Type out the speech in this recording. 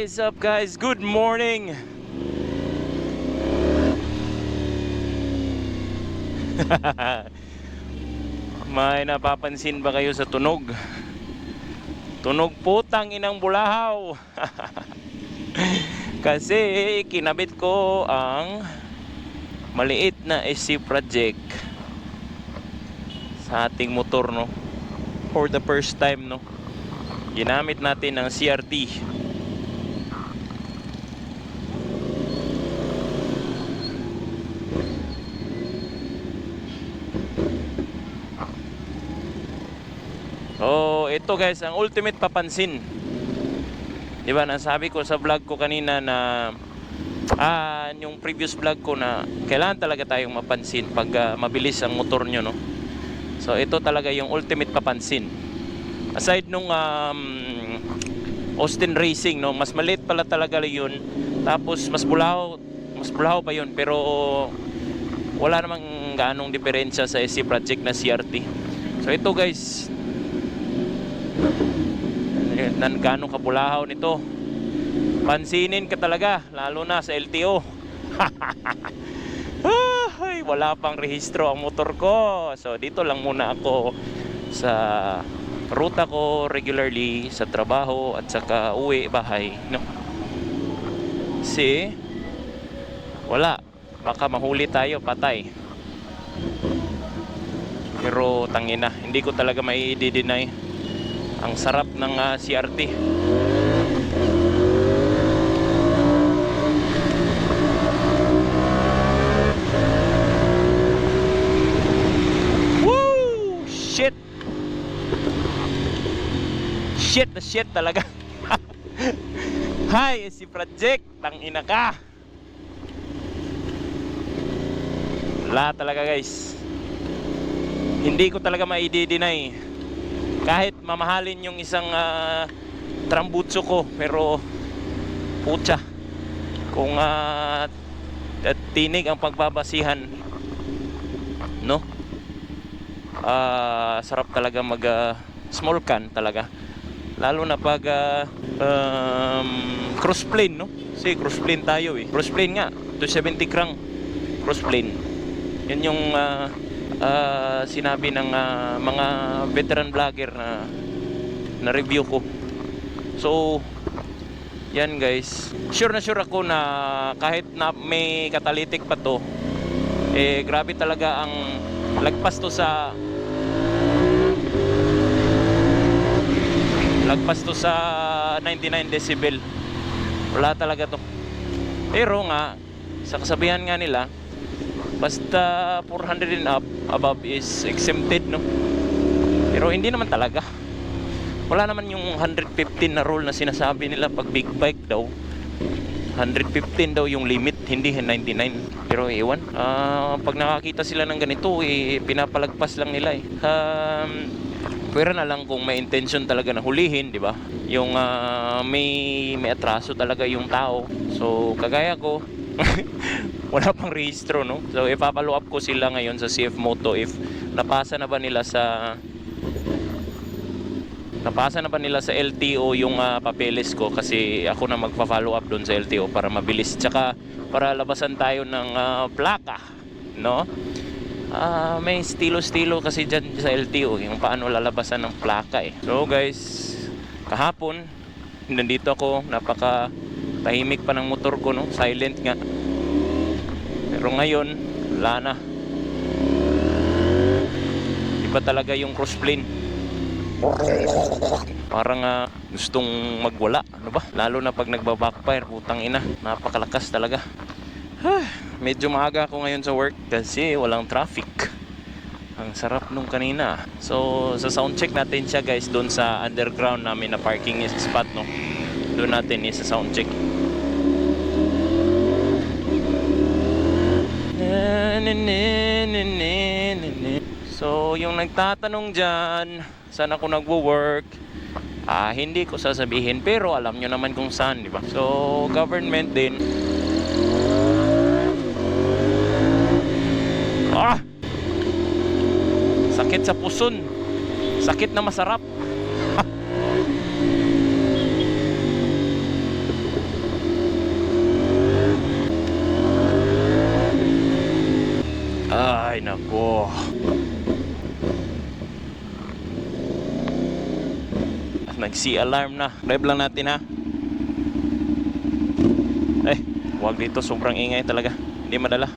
Is up guys? Good morning! May napapansin ba kayo sa tunog? Tunog putang inang bulahaw! Kasi kinabit ko ang maliit na SC project sa ating motor no for the first time no ginamit natin ang CRT So, ito guys, ang ultimate papansin. 'Di ba? Nasabi ko sa vlog ko kanina na ah, yung previous vlog ko na kailangan talaga tayong mapansin pag ah, mabilis ang motor nyo, no? So, ito talaga yung ultimate papansin. Aside nung um, Austin Racing, no, mas maliit pala talaga yun. Tapos mas bulaw, mas bulaw pa yun, pero wala namang ganong diferensya sa SC Project na CRT. So ito guys, nan ganong kabulahaw nito. Pansinin ka talaga, lalo na sa LTO. Ay, wala pang rehistro ang motor ko. So dito lang muna ako sa ruta ko regularly sa trabaho at saka uwi bahay, no. Si wala, baka mahuli tayo, patay. Pero tangina, hindi ko talaga mai deny ang sarap ng ah, CRT. Woo! Shit! Shit na shit talaga. Hi, si Project, tangina ka. Wala talaga guys. Hindi ko talaga mai-deny. Kahit mamahalin yung isang ah, trambutso ko, pero putya. Kung at tinig ang pagbabasihan, no? Ah, sarap talaga mag ah, small can talaga. Lalo na pag ah, um, crossplane, no? Kasi crossplane tayo eh. Crossplane nga, 270 krang crossplane. Yan yung ah, sinabi ng ah, mga veteran vlogger na na review ko. So, yan guys. Sure na sure ako na kahit na may catalytic pa to, eh grabe talaga ang lagpas to sa lagpas to sa 99 decibel. Wala talaga to. Pero nga, sa kasabihan nga nila, basta 400 and up, above is exempted, no? Pero hindi naman talaga. Wala naman yung 115 na rule na sinasabi nila pag big bike daw. 115 daw yung limit, hindi 99. Pero ewan, ah, pag nakakita sila ng ganito, eh, pinapalagpas lang nila eh. Um, pwera na lang kung may intention talaga na hulihin, di ba? Yung ah, may, may atraso talaga yung tao. So, kagaya ko, wala pang rehistro, no? So, ipapalo up ko sila ngayon sa CF Moto if napasa na ba nila sa napasa na ba nila sa LTO yung ah, papeles ko kasi ako na magpa-follow up doon sa LTO para mabilis. Tsaka para labasan tayo ng ah, plaka no? Ah, may estilo-estilo kasi dyan sa LTO yung paano lalabasan ng plaka eh. So guys kahapon nandito ako napaka tahimik pa ng motor ko no silent nga pero ngayon wala na iba talaga yung crossplane Parang ah, gustong magwala, ano ba? Lalo na pag nagba-backfire, putang ina, napakalakas talaga. Medyo maaga ako ngayon sa work kasi walang traffic. Ang sarap nung kanina. So, sa sound check natin siya guys doon sa underground namin na parking spot, no? Doon natin isa sound check. So, yung nagtatanong dyan, saan ako nagwo-work, ah, hindi ko sasabihin, pero alam nyo naman kung saan, di ba? So, government din. Ah! Sakit sa puson. Sakit na masarap. Nag-C alarm na. Drive lang natin ha. Eh, wag dito. Sobrang ingay talaga. Hindi madala.